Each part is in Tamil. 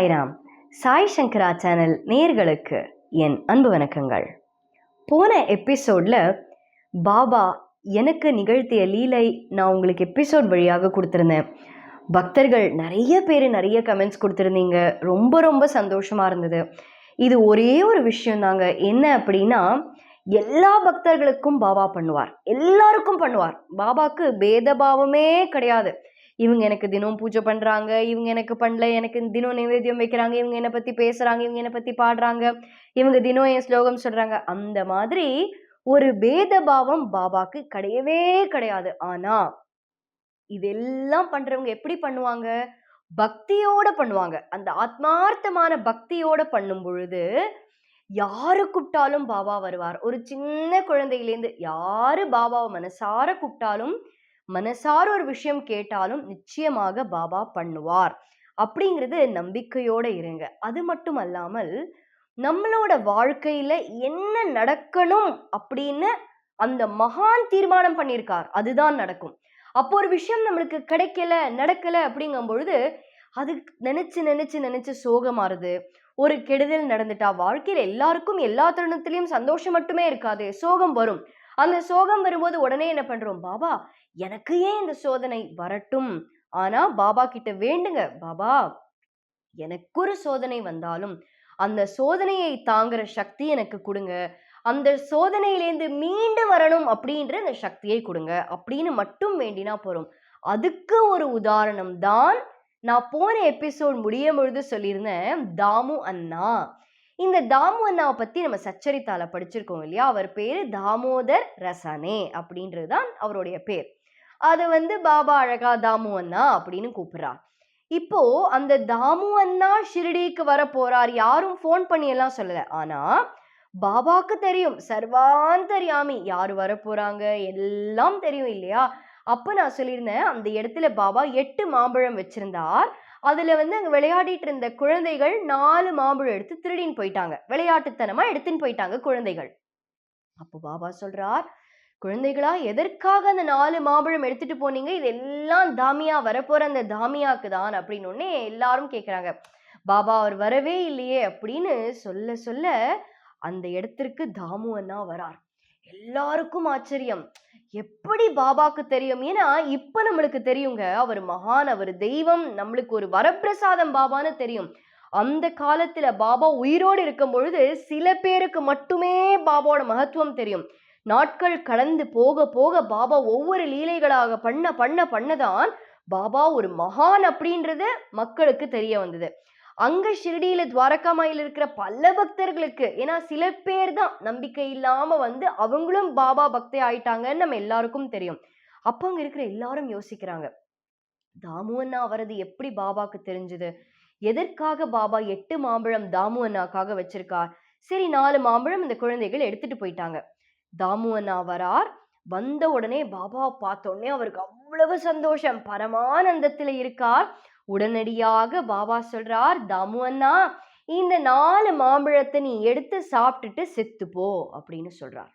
சாய்ராம் சாய் சங்கரா சேனல் நேர்களுக்கு என் அன்பு வணக்கங்கள். போன எபிசோடில் பாபா எனக்கு நிகழ்த்திய லீலை நான் உங்களுக்கு எபிசோட் வழியாக கொடுத்துருந்தேன். பக்தர்கள் நிறைய பேர் நிறைய கமெண்ட்ஸ் கொடுத்துருந்தீங்க. ரொம்ப ரொம்ப சந்தோஷமாக இருந்தது. இது ஒரே ஒரு விஷயம் தாங்க என்ன அப்படின்னா எல்லா பக்தர்களுக்கும் பாபா பண்ணுவார். எல்லாருக்கும் பண்ணுவார். பாபாவுக்கு பேதபாவமே கிடையாது. இவங்க எனக்கு தினம் பூஜை பண்ணுறாங்க இவங்க எனக்கு பண்ணல எனக்கு தினம் நைவேத்தியம் வைக்கிறாங்க இவங்க என்னை பற்றி பேசுகிறாங்க இவங்க என்னை பற்றி பாடுறாங்க இவங்க தினம் என் ஸ்லோகம் சொல்கிறாங்க அந்த மாதிரி ஒரு பேத பாவம் பாபாக்கு கிடையவே கிடையாது. ஆனால் இதெல்லாம் பண்ணுறவங்க எப்படி பண்ணுவாங்க? பக்தியோட பண்ணுவாங்க. அந்த ஆத்மார்த்தமான பக்தியோட பண்ணும் பொழுது யாரு கூப்பிட்டாலும் பாபா வருவார். ஒரு சின்ன குழந்தையிலேருந்து யாரு பாபாவை மனசார கூப்பிட்டாலும் மனசார ஒரு விஷயம் கேட்டாலும் நிச்சயமாக பாபா பண்ணுவார். அப்படிங்கிறது நம்பிக்கையோட இருங்க. அது மட்டும் அல்லாமல் நம்மளோட வாழ்க்கையில என்ன நடக்கணும் அப்படின்னு அந்த மகான் தீர்மானம் பண்ணியிருக்கார். அதுதான் நடக்கும். அப்போ ஒரு விஷயம் நம்மளுக்கு கிடைக்கல நடக்கல அப்படிங்கும் பொழுது அது நினைச்சு நினைச்சு நினைச்சு சோகமாறுது ஒரு கெடுதல் நடந்துட்டா வாழ்க்கையில எல்லாருக்கும் எல்லா தருணத்திலையும் சந்தோஷம் மட்டுமே இருக்காது. சோகம் வரும். அந்த சோகம் வரும்போது உடனே என்ன பண்றோம்? பாபா எனக்கு ஏன் இந்த சோதனை வரட்டும்? ஆனா பாபா கிட்ட வேண்டுங்க பாபா. எனக்கு ஒரு சோதனை வந்தாலும் அந்த சோதனையை தாங்குற சக்தி எனக்கு கொடுங்க. அந்த சோதனையிலேருந்து மீண்டு வரணும் அப்படின்ற அந்த சக்தியை கொடுங்க. அப்படின்னு மட்டும் வேண்டினா போறோம் அதுக்கு ஒரு உதாரணம் தான் நான் போன எபிசோட் முடியும் பொழுது சொல்லியிருந்தேன் தாமு அண்ணா. இந்த தாமு அண்ணாவை பத்தி நம்ம சச்சரித்தால படிச்சிருக்கோம் இல்லையா? அவர் பேரு தாமோதர் ரசனே அப்படின்றது தான் அவருடைய பேர். அதை வந்து பாபா அழகா தாமு அண்ணா அப்படின்னு கூப்பிடுறார் இப்போ அந்த தாமு அண்ணா ஷிரடிக்கு வர போறார். யாரும் ஃபோன் பண்ணி எல்லாம் சொல்லல. ஆனா பாபாக்கு தெரியும். சர்வாந்தர்யாமி யார் வர போறாங்க? எல்லாம் தெரியும் இல்லையா? அப்ப நான் சொல்லியிருந்தேன் அந்த இடத்துல பாபா எட்டு மாம்பழம் வச்சிருந்தார் அதுல வந்து அங்க விளையாடிட்டு இருந்த குழந்தைகள் நாலு மாம்பழம் எடுத்து திருடின்னு போயிட்டாங்க. விளையாட்டுத்தனமா எடுத்துன்னு போயிட்டாங்க குழந்தைகள். அப்போ பாபா சொல்றார் குழந்தைகளா எதற்காக அந்த நாலு மாம்பழம் எடுத்துட்டு போனீங்க? இது எல்லாம் தாமியா வரப்போற அந்த தாமியாக்கு தான் அப்படின்னு உடனே எல்லாரும் கேட்குறாங்க பாபா அவர் வரவே இல்லையே அப்படின்னு சொல்ல சொல்ல அந்த இடத்திற்கு தாமு அண்ணா வரார். எல்லாருக்கும் ஆச்சரியம். எப்படி பாபாக்கு தெரியும்? ஏன்னா இப்ப நம்மளுக்கு தெரியுங்க. அவர் மகான் அவர் தெய்வம் நம்மளுக்கு ஒரு வரப்பிரசாதம் பாபான்னு தெரியும். அந்த காலத்துல பாபா உயிரோடு இருக்கும் பொழுது சில பேருக்கு மட்டுமே பாபாவோட மகத்துவம் தெரியும். நாட்கள் கடந்து போக போக பாபா ஒவ்வொரு லீலைகளாக பண்ண பண்ண பண்ணதான் பாபா ஒரு மகான் அப்படின்றது மக்களுக்கு தெரிய வந்தது. அங்க ஷிரடியில துவாரகாமாயில் இருக்கிற பல பக்தர்களுக்கு ஏன்னா சில பேர் தான் நம்பிக்கை இல்லாம வந்து அவங்களும் பாபா பக்தி ஆயிட்டாங்கன்னு நம்ம எல்லாருக்கும் தெரியும். அப்ப அங்க இருக்கிற எல்லாரும் யோசிக்கிறாங்க. தாமு அண்ணா அவரது எப்படி பாபாக்கு தெரிஞ்சது? எதற்காக பாபா எட்டு மாம்பழம் தாமு அண்ணாக்காக வச்சிருக்கார் சரி நாலு மாம்பழம் இந்த குழந்தைகள் எடுத்துட்டு போயிட்டாங்க. தாமு அண்ணா வரார் வந்த உடனே பாபா பார்த்த உடனே அவருக்கு அவ்வளவு சந்தோஷம். பரமானந்தத்தில் இருக்கார். உடனடியாக பாபா சொல்றார் தாமு அண்ணா இந்த நாலு மாம்பழத்தை நீ எடுத்து சாப்பிட்டுட்டு செத்து போ அப்படின்னு சொல்றார்.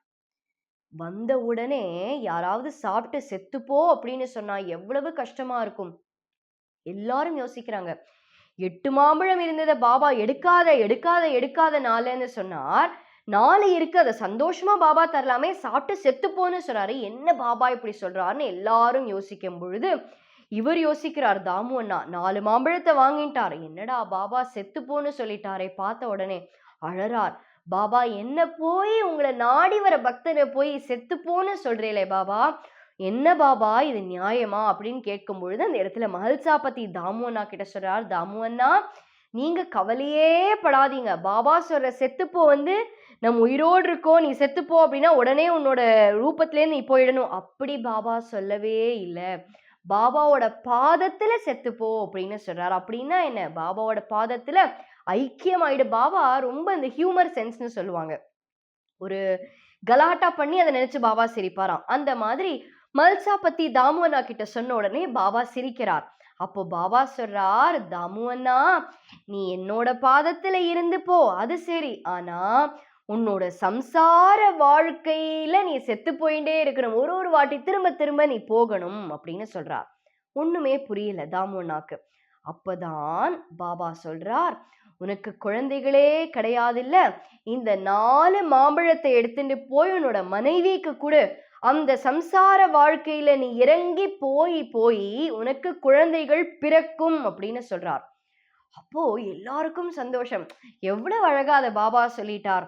வந்த உடனே யாராவது சாப்பிட்டு செத்துப்போ அப்படின்னு சொன்னா எவ்வளவு கஷ்டமா இருக்கும். எல்லாரும் யோசிக்கிறாங்க. எட்டு மாம்பழம் இருந்ததை பாபா எடுக்காத எடுக்காத எடுக்காத நாளுன்னு சொன்னார். நாலு இருக்கு அதை சந்தோஷமா பாபா தரலாமே சாப்பிட்டு செத்துப்போன்னு சொல்றாரு என்ன பாபா இப்படி சொல்றாருன்னு எல்லாரும் யோசிக்கும் பொழுது இவர் யோசிக்கிறார் தாமு அண்ணா நாலு மாம்பழத்தை வாங்கிட்டார். என்னடா பாபா செத்துப்போன்னு சொல்லிட்டாரே? பார்த்த உடனே அழறார். பாபா என்ன போய் உங்களை நாடி வர பக்தரை போய் செத்துப்போன்னு சொல்றீங்களே பாபா? என்ன பாபா இது நியாயமா? அப்படின்னு கேட்கும் பொழுது அந்த இடத்துல மஹல்சாபதி தாமு அண்ணா கிட்ட சொல்றார் தாமு அண்ணா நீங்க கவலையே படாதீங்க. பாபா சொல்ற செத்துப்போ வந்து நம்ம உயிரோடு இருக்கோம் நீ செத்துப்போ அப்படின்னா உடனே உன்னோட ரூபத்துலேருந்து நீ போயிடணும். அப்படி பாபா சொல்லவே இல்லை. பாபாவோட பாதத்துல செத்துப்போ அப்படின்னு சொல்றாரு. அப்படின்னா என்ன? பாபாவோட பாதத்துல ஐக்கியமாயிடு. பாபா ரொம்ப இந்த ஹியூமர் சென்ஸ்னு சொல்லுவாங்க. ஒரு கலாட்டா பண்ணி அதை நினைச்சு பாபா சிரிப்பாராம். அந்த மாதிரி மல்சா பத்தி தாமு அண்ணா கிட்ட சொன்ன உடனே பாபா சிரிக்கிறார். அப்போ பாபா சொல்றார் தாமு அண்ணா நீ என்னோட பாதத்துல இருந்து போ. அது சரி. ஆனா உன்னோட சம்சார வாழ்க்கையில நீ செத்து போயிட்டே இருக்கணும். ஒரு ஒரு வாட்டி திரும்ப திரும்ப நீ போகணும் அப்படின்னு சொல்றார் ஒண்ணுமே புரியல தாமு அப்பதான் பாபா சொல்றார் உனக்கு குழந்தைகளே கிடையாதுல்ல. இந்த நாலு மாம்பழத்தை எடுத்துட்டு போய் உன்னோட மனைவிக்கு கூட. அந்த சம்சார வாழ்க்கையில நீ இறங்கி போய் போய் உனக்கு குழந்தைகள் பிறக்கும் அப்படின்னு சொல்றார். அப்போ எல்லாருக்கும் சந்தோஷம். எவ்வளவு அழகா அதை பாபா சொல்லிட்டார்.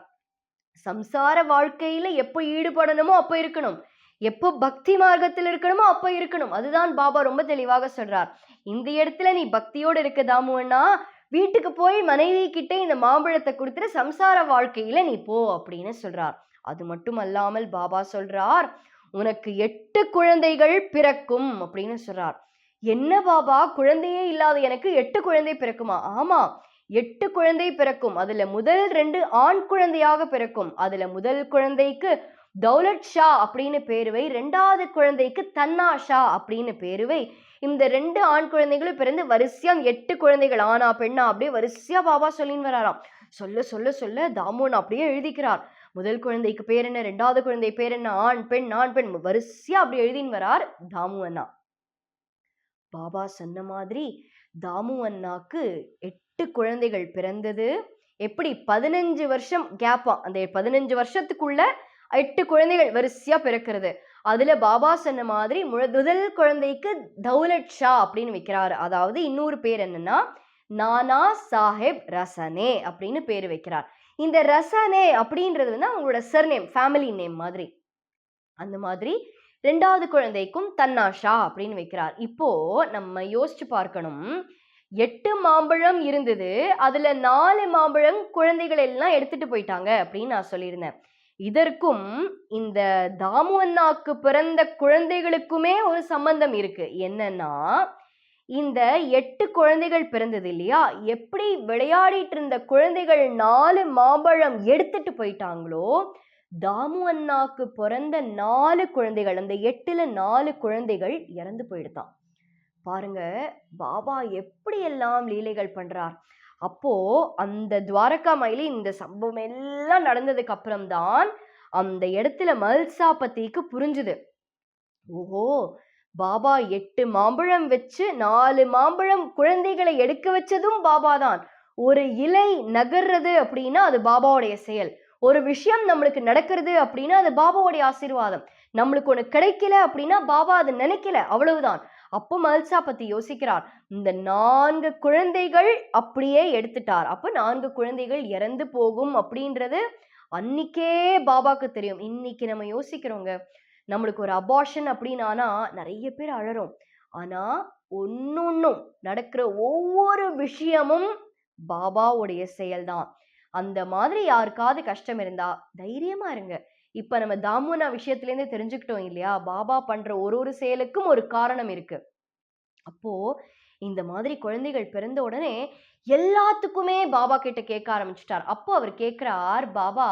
சம்சார வாழ்க்கையில எப்போ ஈடுபடணுமோ அப்போ இருக்கணும். எப்போ பக்தி மார்க்கத்தில் இருக்கணுமோ அப்போ இருக்கணும். அதுதான் பாபா ரொம்ப தெளிவாக சொல்றார். இந்த இடத்துல நீ பக்தியோடு இருக்க தாமுன்னா வீட்டுக்கு போய் மனைவி கிட்டே இந்த மாம்பழத்தை கொடுத்துட்டு சம்சார வாழ்க்கையில நீ போ அப்படின்னு சொல்றார். அது மட்டும் அல்லாமல் பாபா சொல்றார் உனக்கு எட்டு குழந்தைகள் பிறக்கும் அப்படின்னு சொல்றார். என்ன பாபா? குழந்தையே இல்லாத எனக்கு எட்டு குழந்தை பிறக்குமா? ஆமா. எட்டு குழந்தை பிறக்கும். அதுல முதல் ரெண்டு ஆண் குழந்தையாக பிறக்கும். அதுல முதல் குழந்தைக்கு தௌலத் ஷா அப்படின்னு பேருவை ரெண்டாவது குழந்தைக்கு தன்னா ஷா அப்படின்னு பேருவை இந்த ரெண்டு ஆண் குழந்தைகளும் பிறந்து வரிசையா எட்டு குழந்தைகள் ஆனா பெண்ணா அப்படியே வரிசையா பாபா சொல்லின்னு வராராம். சொல்ல சொல்ல சொல்ல தாமோன் அப்படியே எழுதிக்கிறார். முதல் குழந்தைக்கு பேர் என்ன? ரெண்டாவது குழந்தை பேர் என்ன? ஆண் பெண் ஆண் பெண். வரிசையா அப்படி எழுதின்னு வரார் தாமு அண்ணா. பாபா சொன்ன மாதிரி தாமு அண்ணாக்கு எட்டு குழந்தைகள் பிறந்தது. எப்படி? பதினஞ்சு வருஷம் கேப்பா அந்த பதினஞ்சு வருஷத்துக்குள்ள எட்டு குழந்தைகள் வரிசையா பிறக்கிறது. அதுல பாபா சொன்ன மாதிரி முதல் குழந்தைக்கு தௌலத் ஷா அப்படின்னு வைக்கிறாரு. அதாவது இன்னொரு பேர் என்னன்னா நானா சாஹேப் ரசனே அப்படின்னு பேர் வைக்கிறார். இந்த ரசனே அப்படின்றது வந்து அவங்களோட சர்நேம் ஃபேமிலி நேம் மாதிரி. அந்த மாதிரி ரெண்டாவது குழந்தைக்கும் தன்னாஷா அப்படின்னு வைக்கிறார். இப்போ நம்ம யோசிச்சு பார்க்கணும். எட்டு மாம்பழம் இருந்தது. அதுல நாலு மாம்பழம் குழந்தைகள் எல்லாம் எடுத்துட்டு போயிட்டாங்க அப்படின்னு நான் சொல்லியிருந்தேன். இதற்கும் இந்த தாமு அண்ணாக்கு பிறந்த குழந்தைகளுக்குமே ஒரு சம்பந்தம் இருக்கு. என்னன்னா இந்த எட்டு குழந்தைகள் பிறந்தது இல்லையா? எப்படி விளையாடிட்டு இருந்த குழந்தைகள் நாலு மாம்பழம் எடுத்துட்டு போயிட்டாங்களோ தாமு அண்ணாக்கு பிறந்த நாலு குழந்தைகள் அந்த எட்டுல நாலு குழந்தைகள் இறந்து போயிடுதான். பாருங்க பாபா எப்படியெல்லாம் லீலைகள் பண்றார். அப்போ அந்த துவாரகா மயிலி இந்த சம்பவம் எல்லாம் நடந்ததுக்கு அப்புறம்தான் அந்த இடத்துல மல்சா பத்திக்கு புரிஞ்சுது. ஓஹோ பாபா எட்டு மாம்பழம் வச்சு நாலு மாம்பழம் குழந்தைகளை எடுக்க வச்சதும் பாபா தான் ஒரு இலை நகர்றது அப்படின்னா அது பாபாவுடைய செயல். ஒரு விஷயம் நம்மளுக்கு நடக்கிறது அப்படின்னா அது பாபாவுடைய ஆசீர்வாதம். நம்மளுக்கு ஒன்று கிடைக்கல அப்படின்னா பாபா அதை நினைக்கல அவ்வளவுதான். அப்போ மல்சா பத்தி யோசிக்கிறார். இந்த நான்கு குழந்தைகள் அப்படியே எடுத்துட்டார். அப்போ நான்கு குழந்தைகள் இறந்து போகும் அப்படின்றது அன்னிக்கே பாபாக்கு தெரியும். இன்னைக்கு நம்ம யோசிக்கிறோங்க. நம்மளுக்கு ஒரு அபார்ஷன் அப்படின்னானா நிறைய பேர் அழறோம். ஆனா ஒன்னொன்னும் நடக்கிற ஒவ்வொரு விஷயமும் பாபாவுடைய செயல்தான். அந்த மாதிரி யாருக்காவது கஷ்டம் இருந்தா தைரியமா இருங்க. இப்ப நம்ம தாமுனா விஷயத்துலேருந்து தெரிஞ்சுக்கிட்டோம் இல்லையா? பாபா பண்ற ஒரு ஒரு செயலுக்கும் ஒரு காரணம் இருக்கு. அப்போ இந்த மாதிரி குழந்தைகள் பிறந்த உடனே எல்லாத்துக்குமே பாபா கிட்ட கேட்க ஆரம்பிச்சிட்டார். அப்போ அவர் கேட்கிறார் பாபா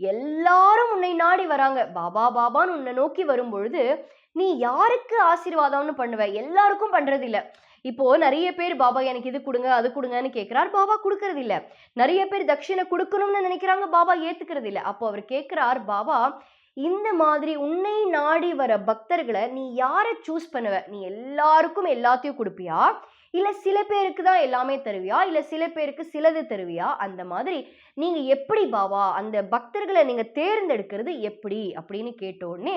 எல்லாரும் உன்னை நாடி வராங்க. பாபா பாபான்னு உன்னை நோக்கி வரும் பொழுது நீ யாருக்கு ஆசீர்வாதம்னு பண்ணுவ? எல்லாருக்கும் பண்றது இல்லை இப்போ நிறைய பேர் பாபா எனக்கு இது கொடுங்க அது கொடுங்கன்னு கேட்கிறார் பாபா கொடுக்கறது இல்ல. நிறைய பேர் தட்சிணை கொடுக்கணும்னு நினைக்கிறாங்க பாபா ஏத்துக்கிறது இல்ல. அப்போ அவர் கேட்கிறார் பாபா இந்த மாதிரி உன்னை நாடி வர பக்தர்களை நீ யாரை சூஸ் பண்ணுவ? நீ எல்லாருக்கும் எல்லாத்தையும் கொடுப்பியா? இல்லை சில பேருக்கு தான் எல்லாமே தருவியா? இல்லை சில பேருக்கு சிலது தருவியா? அந்த மாதிரி நீங்கள் எப்படி பாவா அந்த பக்தர்களை நீங்கள் தேர்ந்தெடுக்கிறது எப்படி? அப்படின்னு கேட்ட உடனே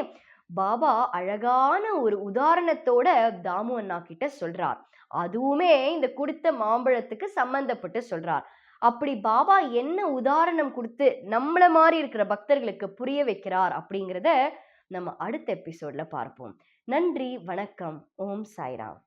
பாபா அழகான ஒரு உதாரணத்தோட தாமு அண்ணா கிட்ட சொல்றார். அதுவுமே இந்த கொடுத்த மாம்பழத்துக்கு சம்பந்தப்பட்டு சொல்றார். அப்படி பாபா என்ன உதாரணம் கொடுத்து நம்மள மாதிரி இருக்கிற பக்தர்களுக்கு புரிய வைக்கிறார் அப்படிங்கிறத நம்ம அடுத்த எபிசோட்ல பார்ப்போம். நன்றி வணக்கம். ஓம் சாய்ராம்.